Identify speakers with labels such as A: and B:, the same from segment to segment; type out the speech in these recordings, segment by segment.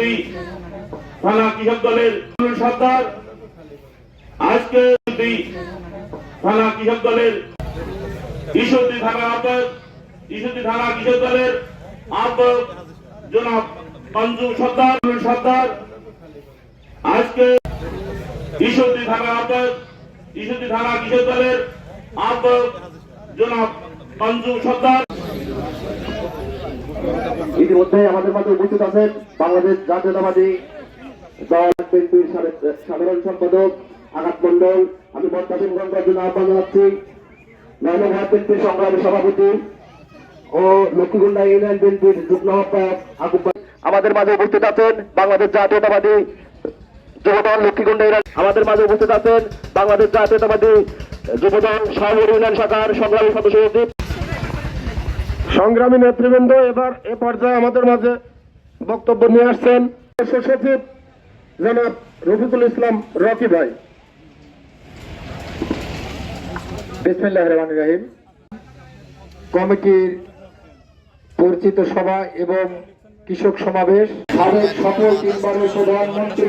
A: দুই থানা কৃষক দলের সর্দার আজকে থানা কৃষক দলের ঈশ্বরদী থানা আহ্বায়ক, ঈশ্বরদী থানা কৃষক দলের আহ্বায়ক জনাব মঞ্জু সর্দার সর্দার আজকে ঈশ্বরদী থানা আহ্বায়ক, ঈশ্বরদী থানা কৃষক দলের আহ্বায়ক জনাব মঞ্জু সর্দার।
B: ইতিমধ্যে আমাদের মাঝে উপস্থিত আছেন বাংলাদেশ জাতীয়তাবাদী দল বিএনপির সাধারণ সম্পাদক আঘাত মন্ডল আমি বর্তাসীন গঙ্গার জন্য আহ্বান জানাচ্ছি। নয়নঘাট বিএনপির সংগ্রামী সভাপতি ও লক্ষ্মীগুন্ডা ইউনিয়ন বিএনপির যুগ্ম আহ্বায়ক আমাদের মাঝে উপস্থিত আছেন বাংলাদেশ জাতীয়তাবাদী যুবদল লক্ষ্মীগুন্ডা ইউনিয়ন। আমাদের মাঝে উপস্থিত আছেন বাংলাদেশ জাতীয়তাবাদী যুবদল শাহপুর ইউনিয়ন শাখার সংগ্রামী সদস্য সংগ্রামী নেতৃবৃন্দ, এবার এ পর্যায়ে আমাদের মাঝে বক্তব্য নিয়ে আসছেন সচিব জনাব রফিকুল ইসলাম রকি ভাই। কমিটির পরিচিত সভা এবং কৃষক সমাবেশ। সাবেক তিনবারের প্রধানমন্ত্রী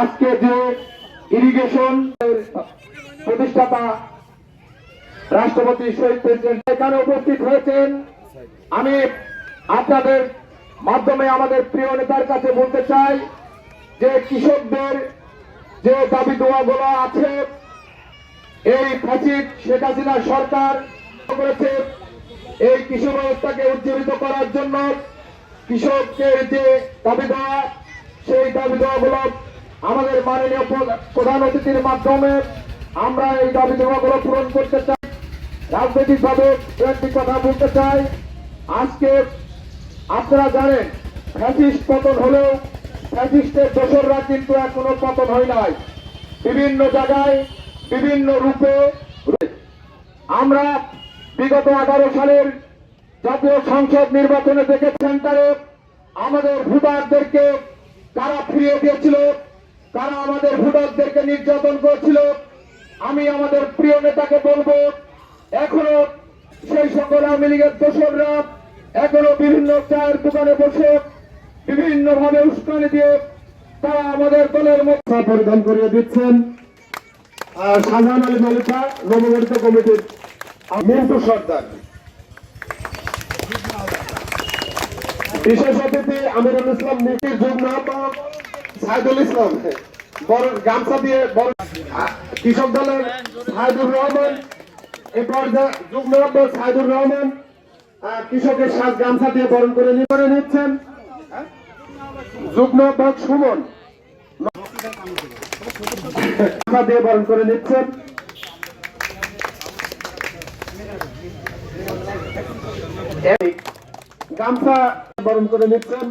B: আজকে যে ইরিগেশন প্রতিষ্ঠাতা রাষ্ট্রপতি শহীদ প্রেসিডেন্ট এখানে উপস্থিত হয়েছেন, আমি আপনাদের মাধ্যমে আমাদের প্রিয় নেতার কাছে বলতে চাই যে কৃষকদের যে দাবি দোয়াগুলো আছে, এই ফ্যাসিড শেখ হাসিনা সরকার করেছে, এই কৃষি ব্যবস্থাকে উজ্জীবিত করার জন্য কৃষকের যে দাবি দেওয়া সেই দাবি দেওয়াগুলো আমাদের মাননীয় প্র- প্রধান অতিথির মাধ্যমে আমরা এই দাবি দেওয়াগুলো পূরণ করতে চাই। রাজনৈতিকভাবে একটি কথা বলতে চাই। আজকে আপনারা জানেন, ফ্যাসিস্ট পতন হলেও ফ্যাসিস্টের দোসররা কিন্তু এখনও পতন হয় নাই। বিভিন্ন জায়গায়, বিভিন্ন রূপে। আমরা বিগত আঠারো সালের জাতীয় সংসদ নির্বাচনে দেখে সেন্টারে আমাদের ভোটারদেরকে কারা ফিরিয়ে দিয়েছিল? কারা আমাদের ভোটারদেরকে নির্যাতন করছিল। আমি আমাদের প্রিয় নেতাকে বলব, এখনও সেই সকল আওয়ামী লীগের দোসররা এখনও বিভিন্ন চায়ের দোকানে বসে বিভিন্ন ভাবে উস্কানি দিয়ে তারা আমাদের দলের মধ্যে পরিধান করিয়ে দিচ্ছেন। শাহজাহান আলী মালিকা, নবগঠিত কমিটির মিন্টু সর্দার বিশেষ অতিথি আমিরুল ইসলাম নীতির যুগ্ম আহ্বায়ক। সাইদুল ইসলাম, বড় গামছা দিয়ে বড় কৃষক দলের সাইদুর রহমান পর্যায়ে যুগ্ম সাইদুর রহমান কৃষকের সাজ গামছা দিয়ে বরণ করে করে নিচ্ছেন। যুগ্ম আহ্বায়ক সুমন, গামছা দিয়ে বরণ করে নিচ্ছেন। গামছা বরণ করে নিচ্ছেন।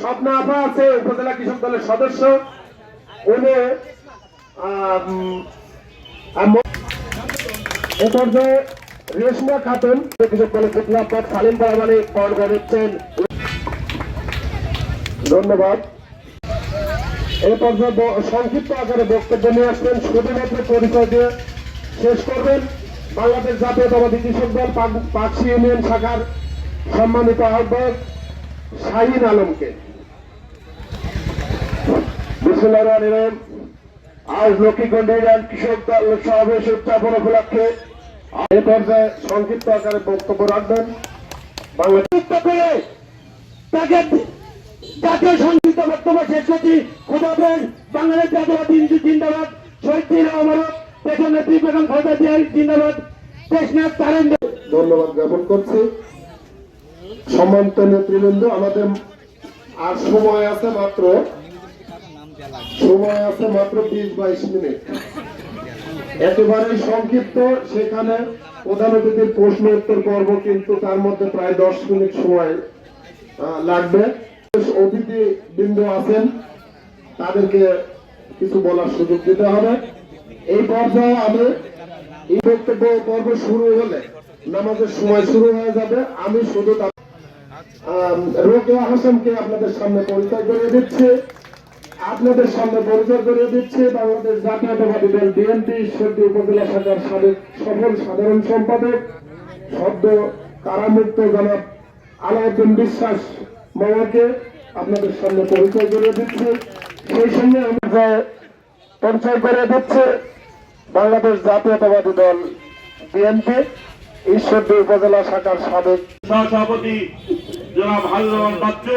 B: স্বপ্না আফা আছে, উপজেলা কৃষক দলের সদস্য। উনি ধন্যবাদ। সংক্ষিপ্ত আকারে বক্তব্য নিয়ে আসবেন। শুধুমাত্র পরিচয় দিয়ে শেষ করবেন। বাংলাদেশ জাতীয়তাবাদী কৃষক দল, পাক- পাকশি ইউনিয়ন শাখার সম্মানিত আহ্বায়ক শাহিন আলমকে। আজ লক্ষ্মীগঞ্জ ইউনিয়ন কৃষক দল সমাবেশ উদযাপন উপলক্ষে এ পর্যায়ে সংক্ষিপ্ত আকারে বক্তব্য রাখবেন। করে তাকে জাতীয় সংগীত বক্তব্য শেষ করছি। খোদাবেন বাংলাদেশ জাতীয়বাদী জিন্দাবাদ। শহীদ পেছন ধন্যবাদ জ্ঞাপন করছি। সম্মানিত নেতৃবৃন্দ, আমাদের আর সময় আছে মাত্র, সময় আছে মাত্র বিশ বাইশ মিনিট। একেবারে সংক্ষিপ্ত, সেখানে
C: প্রধান অতিথির প্রশ্ন উত্তর পর্ব কিন্তু তার মধ্যে প্রায় দশ মিনিট সময় লাগবে। অতিথি বৃন্দ আছেন, তাদেরকে কিছু বলার সুযোগ দিতে হবে। এই পর্যায়ে আমি এই বক্তব্য পর্ব শুরু হলে নামাজের সময় শুরু হয়ে যাবে। আমি শুধু রোকেয়া হাসানকে আপনাদের সামনে পরিচয় করে দিচ্ছি। আপনাদের সামনে পরিচয় করে দিচ্ছি, বাংলাদেশ জাতীয়তাবাদী দল বিএনপি ঈশ্বরদী উপজেলা শাখার সাবেক সফল সাধারণ সম্পাদক, সদ্য কারামুক্ত জনাব আলাউদ্দিন বিশ্বাস মামাকে আপনাদের সামনে পরিচয় করে দিচ্ছি। সেই সঙ্গে আমি যে পরিচয় করে দিচ্ছি, বাংলাদেশ জাতীয়তাবাদী দল বিএনপি, ঈশ্বরদী উপজেলা শাখার সাবেক
A: সহসভাপতি জনাব হাজুর রহমান বাচ্চু,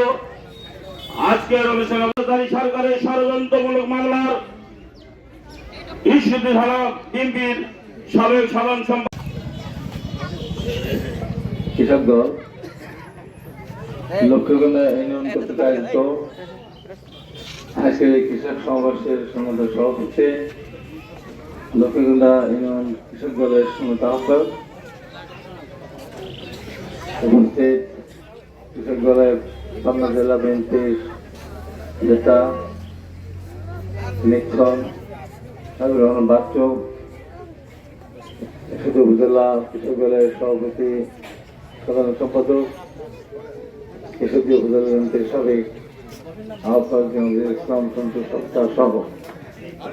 A: আজকের অনুষ্ঠানে অবদানী সরকারের ষড়যন্ত্রমূলক মামলার ইস্যুতি ধারা বিএনপির সাবেক সাধারণ সম্পাদক।
D: কৃষক দল ইউনিয়ন কৃষক দলের দলের পাবনা জেলা বিএনপির নেতা নিক্ষণ হাবিবুর রহমান বাচ্চু শুধু উপজেলা দলের সভাপতি সাধারণ সম্পাদক কৃষকী উপজেলা বিএনপির সাবেক আহ্বায়ক জাহাঙ্গীর ইসলাম সন্তোষ সপ্তাহ সহ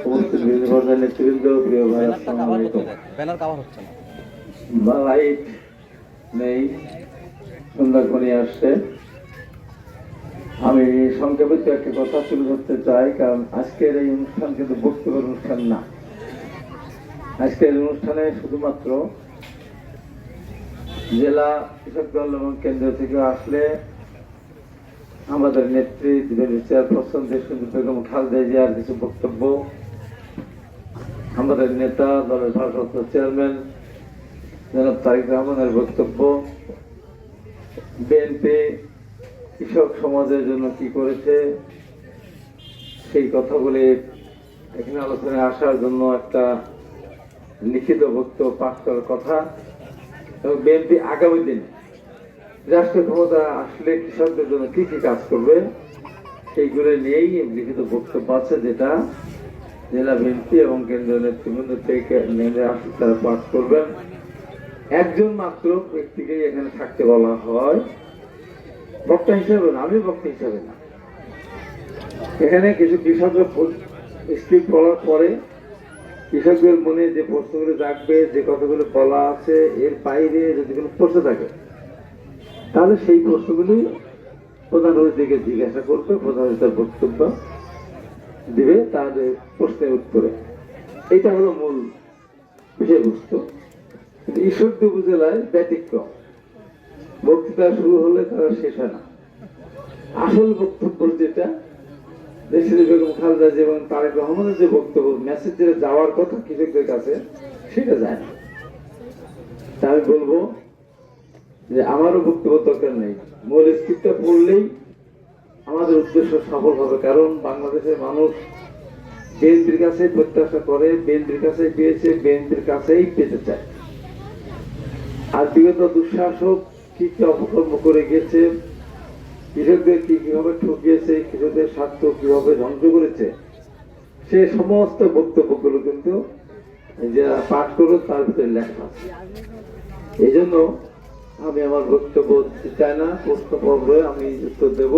D: উপস্থিত বিভিন্ন পর্যায়ের নেতৃবৃন্দ প্রিয় ভাই আসসালামু আলাইকুম।
E: ব্যানার কাভার হচ্ছে না।
D: লাইট নেই। সন্ধ্যাক্ষণে আসছে। আমি সংক্ষেপে দু একটি কথা তুলে ধরতে চাই, কারণ আজকের এই অনুষ্ঠান কিন্তু বক্তব্যের অনুষ্ঠান না। আজকের অনুষ্ঠানে শুধুমাত্র জেলা কৃষক দল এবং কেন্দ্র থেকে আসলে আমাদের নেত্রী চেয়ারপারসন দেশবন্ধু বেগম খালেদা জিয়ার কিছু বক্তব্য। আমাদের নেতা, দলের ভারপ্রাপ্ত চেয়ারম্যান জনাব তারিক রহমানের বক্তব্য। বিএনপি কৃষক সমাজের জন্য কি করেছে, সেই কথাগুলি এখানে আলোচনায় আসার জন্য একটা লিখিত বক্তব্য পাঠ করার কথা। এবং বিএনপি আগামী দিনে রাষ্ট্র ক্ষমতা আসলে কৃষকদের জন্য কি কি কাজ করবে, সেইগুলো নিয়েই লিখিত বক্তব্য আছে যেটা জেলা বিএনপি এবং কেন্দ্রীয় নেতৃবৃন্দ থেকে নেমে আসলে তারা পাঠ করবেন। একজন মাত্র ব্যক্তিকে এখানে থাকতে বলা হয় বক্তা হিসাবে না, আমি বক্তা হিসাবে না। এখানে কিছু কৃষকরা স্ক্রিপ্ট পড়ার পরে কৃষকদের মনে যে প্রশ্নগুলো জাগবে, যে কথাগুলো বলা আছে, এর বাইরে যদি কোনো প্রশ্ন থাকে, তাহলে সেই প্রশ্নগুলি প্রধান অতিথিকে জিজ্ঞাসা করবে, প্রধান অতিথির বক্তব্য দিবে, তাদের প্রশ্নের উত্তরে। এটা হলো মূল বিষয়বস্তু। কিন্তু ঈশ্বরদী উপজেলায় ব্যতিক্রম। বক্তৃতা শুরু হলে তারা শেষ হয় না। আসল বক্তব্য যেটা দেশের বেগম খালেদা এবং তারেক রহমানের যে বক্তব্য মেসেজ যেটা যাওয়ার কথা কৃষকদের কাছে, সেটা যায় না। তা আমি বলব যে আমারও বক্তব্য দরকার নেই। মূল স্ক্রিপ্টটা পড়লেই আমাদের উদ্দেশ্য সফল হবে। কারণ বাংলাদেশের মানুষ বিএনপির কাছে প্রত্যাশা করে বিএনপির কাছে পেয়েছে বিএনপির কাছেই পেতে চায়। আর বিগত দুঃশাসক কি কি অপকর্ম করে গেছে? কৃষকদের কি কীভাবে ঠকিয়েছে? কৃষকদের স্বার্থ কীভাবে ধ্বংস করেছে? সে সমস্ত বক্তব্যগুলো কিন্তু যারা পাঠ করো তার ভিতরে লেখা আছে। এই জন্য আমি আমার বক্তব্য চাই না, প্রশ্ন পর্বে আমি উত্তর দেব।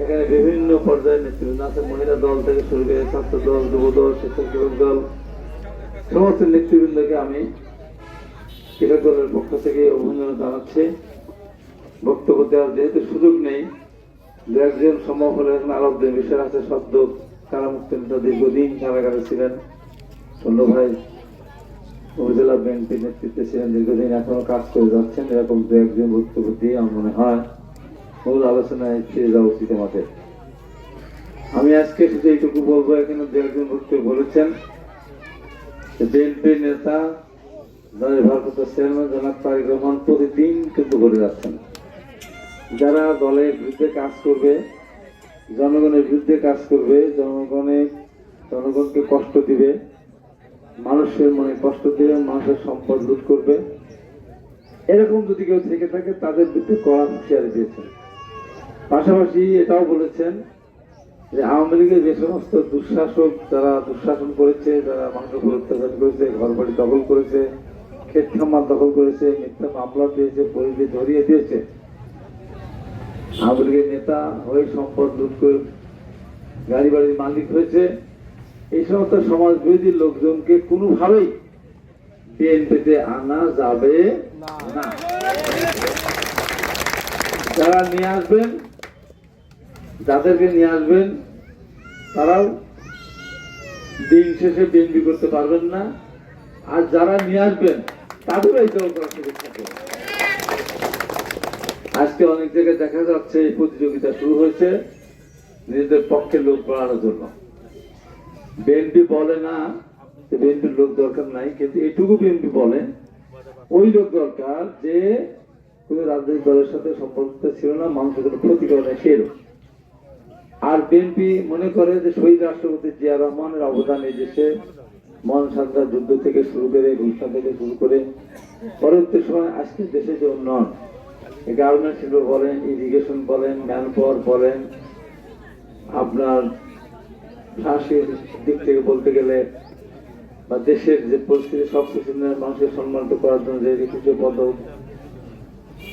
D: এখানে বিভিন্ন পর্যায়ের নেতৃবৃন্দ আছে, মহিলা দল থেকে শুরু করে ছাত্র দল, যুব দল, স্বেচ্ছাসেবক দল, সমস্ত নেতৃবৃন্দকে আমি কৃষক দলের পক্ষ থেকে অভিনন্দন জানাচ্ছি। বক্তব্য দেওয়ার যেহেতু সুযোগ নেই দু একজন সম্ভব হলে এখন আলাউদ্দিন বিষয় আছে শব্দ কারামুক্ত নেতা দীর্ঘদিন কারাগারে ছিলেন। অন্য ভাই উপজেলা বিএনপির নেতৃত্বে ছিলেন, দীর্ঘদিন এখনও কাজ করে যাচ্ছেন। এরকম দু একজন বক্তব্য দিয়ে আমার মনে হয় মূল আলোচনায় ফিরে যাওয়া উচিত আমাদের। আমি আজকে শুধু এইটুকু বলব, এখানে দু একজন বক্তব্য বলেছেন বিএনপির নেতা ভারপ্রাপ্ত চেয়ারম্যান জনাব তারেক রহমান প্রতিদিন কিন্তু বলে যাচ্ছেন। যারা দলের বিরুদ্ধে কাজ করবে, জনগণের বিরুদ্ধে কাজ করবে জনগণের জনগণকে কষ্ট দিবে, মানুষের মনে কষ্ট দিবে, মানুষের সম্পদ লুট করবে। এরকম যদি কেউ থেকে থাকে, তাদের বিরুদ্ধে কড়া হুঁশিয়ারি দিয়েছেন। পাশাপাশি এটাও বলেছেন যে আওয়ামী লীগের যে সমস্ত দুঃশাসক, যারা দুঃশাসন করেছে, যারা মানুষের অত্যাচার করেছে ঘর বাড়ি দখল করেছে ক্ষেত খামার দখল করেছে, মিথ্যা মামলা দিয়েছে পরিধি ধরিয়ে দিয়েছে। আওয়ামী লীগের নেতা হয়ে সম্পদ লুট করে গাড়ি বাড়ির মালিক হয়েছে। এই সমস্ত সমাজ বিরোধী লোকজনকে কোনোভাবেই বিএনপিতে আনা যাবে না। যারা নিয়ে আসবেন, যাদেরকে নিয়ে আসবেন, তারাও দিন শেষে বিএনপি করতে পারবেন না। আর যারা নিয়ে আসবেন থাকে আজকে অনেক জায়গায় দেখা যাচ্ছে এই প্রতিযোগিতা শুরু হয়েছে নিজেদের পক্ষে লোক বাড়ানোর জন্য বিএনপি বলে না বিএনপির লোক দরকার নাই, কিন্তু এটুকু বিএনপি বলে, ওই লোক দরকার যে কোনো রাজনৈতিক দলের সাথে সম্পর্কিত ছিল না, মানুষের কোনো ক্ষতি করে না সে লোক। আর বিএনপি মনে করে যে শহীদ রাষ্ট্রপতি জিয়া রহমানের অবদান এই দেশে মন সান্তা যুদ্ধ থেকে শুরু করে ঘোষণা থেকে শুরু করে পরবর্তী সময় আজকে দেশে যে উন্নয়ন গার্মেন্ট শিল্প বলেন ইরিগেশন বলেন ম্যান পাওয়ার বলেন, আপনার ফাঁসির দিক থেকে বলতে গেলে বা দেশের যে পরিস্থিতি, সব কিছু মানুষকে সম্মানিত করার জন্য যে কিছু পদক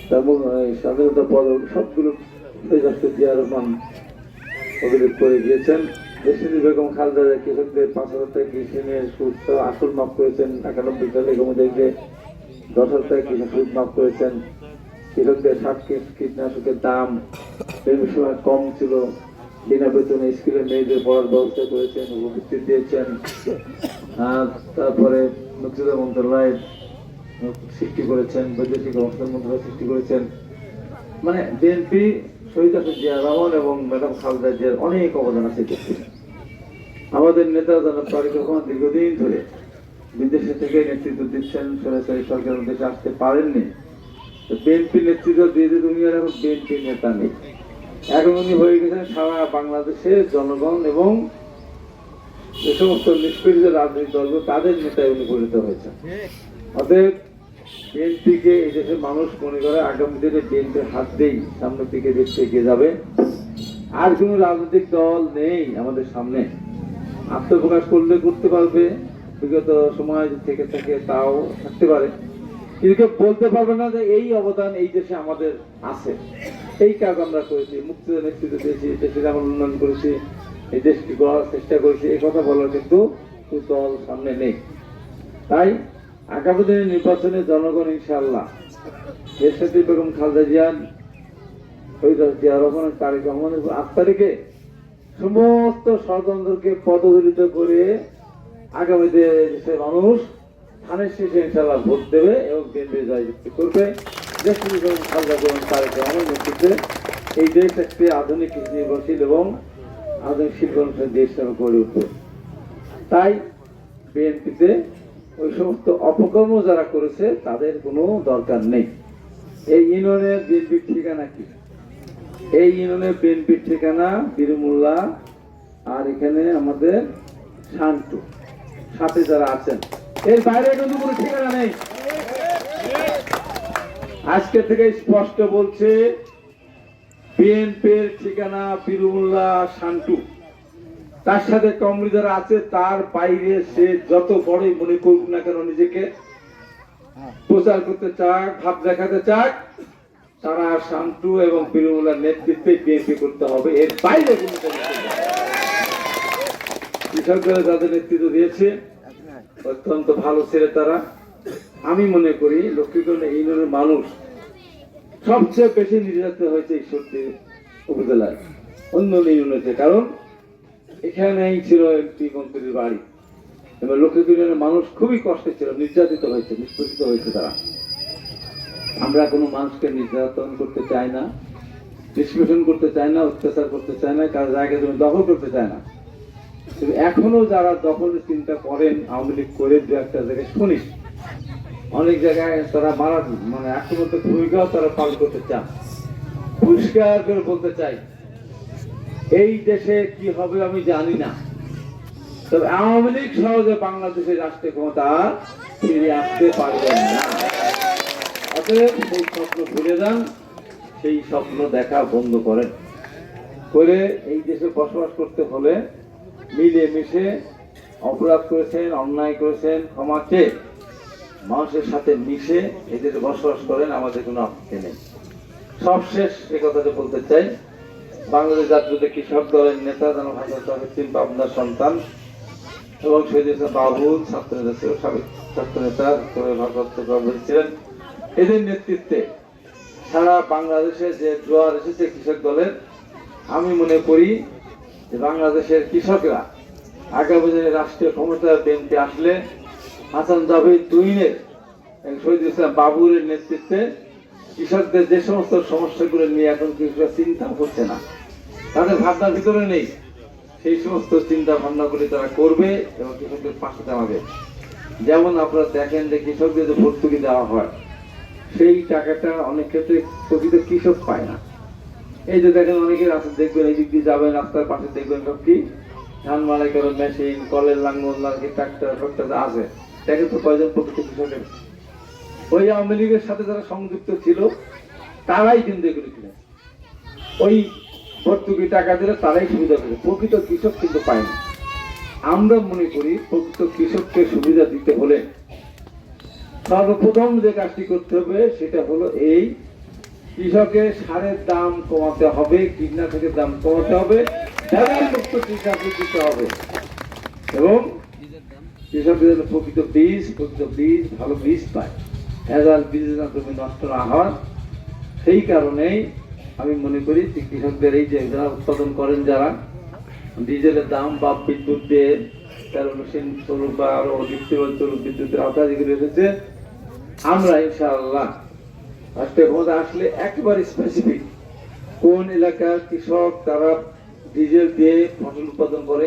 D: তেমন স্বাধীনতা পদক সবগুলো রাষ্ট্র জিয়া রহমান অভিযোগ করে গিয়েছেন দেশের বেগম খালেদা কৃষকদের পাঁচ হাজার টাকা কৃষি নিয়ে সুদ আসল মাফ করেছেন একানব্বই সালে কমিটিকে দশ হাজার টাকা কৃষি সুদ মাফ করেছেন। কৃষকদের কীট- কীটনাশকের দাম সময় কম ছিল। বিনা বেতনে স্কুলে মেয়েদের পড়ার ব্যবস্থা করেছেন, উপস্থিত দিয়েছেন। তারপরে মুক্তিযোদ্ধা মন্ত্রণালয় সৃষ্টি করেছেন, বৈদেশিক অবস্থান মন্ত্রণালয় সৃষ্টি করেছেন। মানে বিএনপি জিয়া এবং ম্যাডাম জিয়ার অনেক অবদান আছে আমাদের নেতা যারা তারেক রহমান দীর্ঘদিন ধরে বিদেশে থেকে নেতৃত্ব দিচ্ছেন, সরাসরি সরকারের দেশে আসতে পারেননি। বিএনপি নেতৃত্ব দিয়ে দিয়ে দুনিয়ার এখন বিএনপি নেতা নেই। এখন উনি হয়ে গেছেন সারা বাংলাদেশের জনগণ এবং যে সমস্ত নিষ্পীড়িত রাজনৈতিক দলগুলো, তাদের নেতায় উনি পরিণত হয়েছেন। অতএব বিএনপিকে এই দেশের মানুষ মনে করে আগামী দিনে বিএনপির হাত দিয়েই সামনের দিকে দেশ এগিয়ে যাবে। আর কোনো রাজনৈতিক দল নেই আমাদের সামনে। আত্মপ্রকাশ করলে করতে পারবে, বিগত সময় থেকে থেকে তাও থাকতে পারে। কিন্তু কেউ বলতে পারবে না যে এই অবদান এই দেশে আমাদের আছে। এই কাজ আমরা করেছি, মুক্তির নেতৃত্ব দিয়েছি দেশের আমরা উন্নয়ন করেছি, এই দেশকে গড়ার চেষ্টা করেছি, এই কথা বলার কিন্তু কোনো দল সামনে নেই। তাই আগামী দিনের নির্বাচনে জনগণ ইনশাআল্লাহ দেশনেত্রী বেগম খালেদা শহীদ জিয়া রহমানের তারেক রহমানের আট তারিখে। সমস্ত ষড়যন্ত্রকে পদদলিত করে আগামী দেশের মানুষ ধানের শেষে ইনশাআল্লাহ ভোট দেবে এবং কেন্দ্রে জয়যুক্তি করবে। দেশনেত্রী বেগম খালেদা বেগম তারেক রহমানের নেতৃত্বে এই দেশ একটি আধুনিক কৃষি নির্ভরশীল এবং আধুনিক শিল্প অনুষ্ঠান দেশ হিসাবে গড়ে উঠবে। তাই বিএনপিতে ওই সমস্ত অপকর্ম যারা করেছে, তাদের কোনো দরকার নেই। এই ইউনিয়নের বিএনপির ঠিকানা কি? এই ইউনিয়নের বিএনপির ঠিকানা বীরমুল্লা আর এখানে আমাদের শান্তু। সাথে যারা আছেন। এর বাইরে কিন্তু কোনো ঠিকানা নেই। আজকে থেকে স্পষ্ট বলছে, বিএনপির ঠিকানা বীরমুল্লা শান্তু। তার সাথে কমরি যারা আছে তার বাইরে সে যত বড়ই মনে করুক না কেন নিজেকে প্রচার করতে চাক ভাব দেখাতে চাক তারা শান্তু এবং বিরুমুলার নেতৃত্বে বিএনপি করতে হবে। এর বাইরে পদক্ষেপ যাদের নেতৃত্ব দিয়েছে অত্যন্ত ভালো ছেলে তারা। আমি মনে করি লক্ষ্মীগঞ্জ ইউনিয়নের মানুষ সবচেয়ে বেশি নির্যাতিত হয়েছে ঈশ্বরদী উপজেলায় অন্য ইউনিয়নের কারণ এখানেই ছিল এমপি মন্ত্রীর বাড়ি। এবং লক্ষ্মীপুরের মানুষ খুবই কষ্টে ছিল, নির্যাতিত হয়েছে নিষ্পেষিত হয়েছে তারা। আমরা কোনো মানুষকে নির্যাতন করতে চাই না নিষ্পেষণ করতে চাই না, অত্যাচার করতে চাই না, কারও জায়গা তুমি দখল করতে চায় না। কিন্তু এখনও যারা দখলের চিন্তা করেন, আওয়ামী লীগ করে দু একটা জায়গায় শুনিস, অনেক জায়গায় তারা মারা মানে আক্রমণের ভূমিকাও তারা পালন করতে চান। পরিষ্কার করে বলতে চাই এই দেশে কি হবে আমি জানি না। তবে আওয়ামী লীগ সহজে বাংলাদেশের রাষ্ট্রীয় ক্ষমতা ফিরে আসতে পারবেন না। সাথে সেই স্বপ্ন ভুলে যান, সেই স্বপ্ন দেখা বন্ধ করেন। করে এই দেশে বসবাস করতে হলে মিলে মিশে অপরাধ করেছেন, অন্যায় করেছেন, ক্ষমা চেয়ে মানুষের সাথে মিশে এই দেশে বসবাস করেন, আমাদের কোনো আপত্তি নেই। সবশেষ সে কথাটা বলতে চাই বাংলাদেশ জাতীয় কৃষক দলের নেতা জানাব হাসান সাহেব পাবনার সন্তান এবং শহীদ ইসলাম বাবুল ছাত্র নেতা সাবেক ছাত্র নেতা সভাপতি ছিলেন। এদের নেতৃত্বে সারা বাংলাদেশে যে জোয়ার এসেছে কৃষক দলের, আমি মনে করি যে বাংলাদেশের কৃষকরা আগামী দিনে রাষ্ট্রীয় ক্ষমতা বিএনপি আসলে, হাসান জাভেদ তুইনের শহীদ ইসলাম বাবুরের নেতৃত্বে কৃষকদের যে সমস্ত সমস্যাগুলো নিয়ে এখন কৃষকরা চিন্তা করছে না। তাদের ভাবনার ভিতরে নেই। সেই সমস্ত চিন্তা ভাবনাগুলি তারা করবে এবং কৃষকদের পাশে দাঁড়াবে। যেমন আপনারা দেখেন যে কৃষকদের যে ভর্তুকি দেওয়া হয়, সেই টাকাটা অনেক ক্ষেত্রে প্রকৃত কৃষক পায় না। এই যে দেখেন অনেকে রাস্তা দেখবেন এই দিক দিয়ে যাবেন, রাস্তার পাশে দেখবেন সব কি? ধান মালাই করার মেশিন, কলের লাঙ্গল লাগে ট্রাক্টর যা আছে। দেখেন তো কয়জন প্রকৃত কৃষকের। ওই আওয়ামী লীগের সাথে যারা সংযুক্ত ছিল, তারাই কিন্তু এগুলো কিনেছে। ওই ভর্তুকি টাকা দিলে তারাই সুবিধা পেয়েছে প্রকৃত কৃষক কিন্তু পায় না। আমরা মনে করি, প্রকৃত কৃষককে সুবিধা দিতে হলে সর্বপ্রথম যে কাজটি করতে হবে, সেটা হলো এই কৃষকের সারের দাম কমাতে হবে, কীটনাশকের দাম কমাতে হবে ভেজাল মুক্ত কীটনাশক দিতে হবে। এবং কৃষকদের প্রকৃত বীজ প্রকৃত বীজ, ভালো বীজ পায়। ভেজাল বীজ যেন জমি নষ্ট না হয় সেই কারণেই আমি মনে করি যে কৃষকদের এই যে যারা উৎপাদন করেন যারা, ডিজেলের দাম বা বিদ্যুৎ দিয়ে তেরো মেশিন চলুক বা আরও অধিক বিদ্যুতের আওতায় যেগুলো এসেছে আমরা ইনশাআল্লাহ রাষ্ট্রীয় ক্ষমতা আসলে একেবারে স্পেসিফিক কোন এলাকার কৃষক তারা ডিজেল দিয়ে ফসল উৎপাদন করে,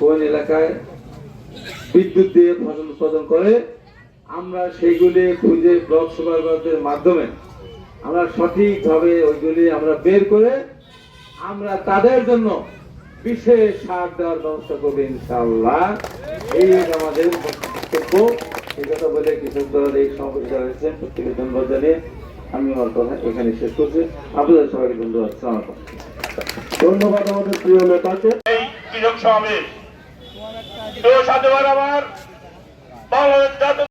D: কোন এলাকায় বিদ্যুৎ দিয়ে ফসল উৎপাদন করে, আমরা সেইগুলি খুঁজে ব্লক সুপারভাইজারের মাধ্যমে আমরা সঠিকভাবে ওইগুলি আমরা বের করে আমরা তাদের জন্য বিশেষ সার দেওয়ার ব্যবস্থা করব ইনশাল্লাহ এই আমাদের বক্তব্য। এই কথা বলে কৃষক এই সমাবেশ যারা প্রত্যেকের ধন্যবাদ জানিয়ে আমি আমার কথা এখানে শেষ করছি। আপনাদের সবাইকে ধন্যবাদ। সালাম আলাইকুম।
C: ধন্যবাদ আমাদের প্রিয় নেতাকে।
A: এই কৃষক সমাবেশ। আমার বাংলাদেশ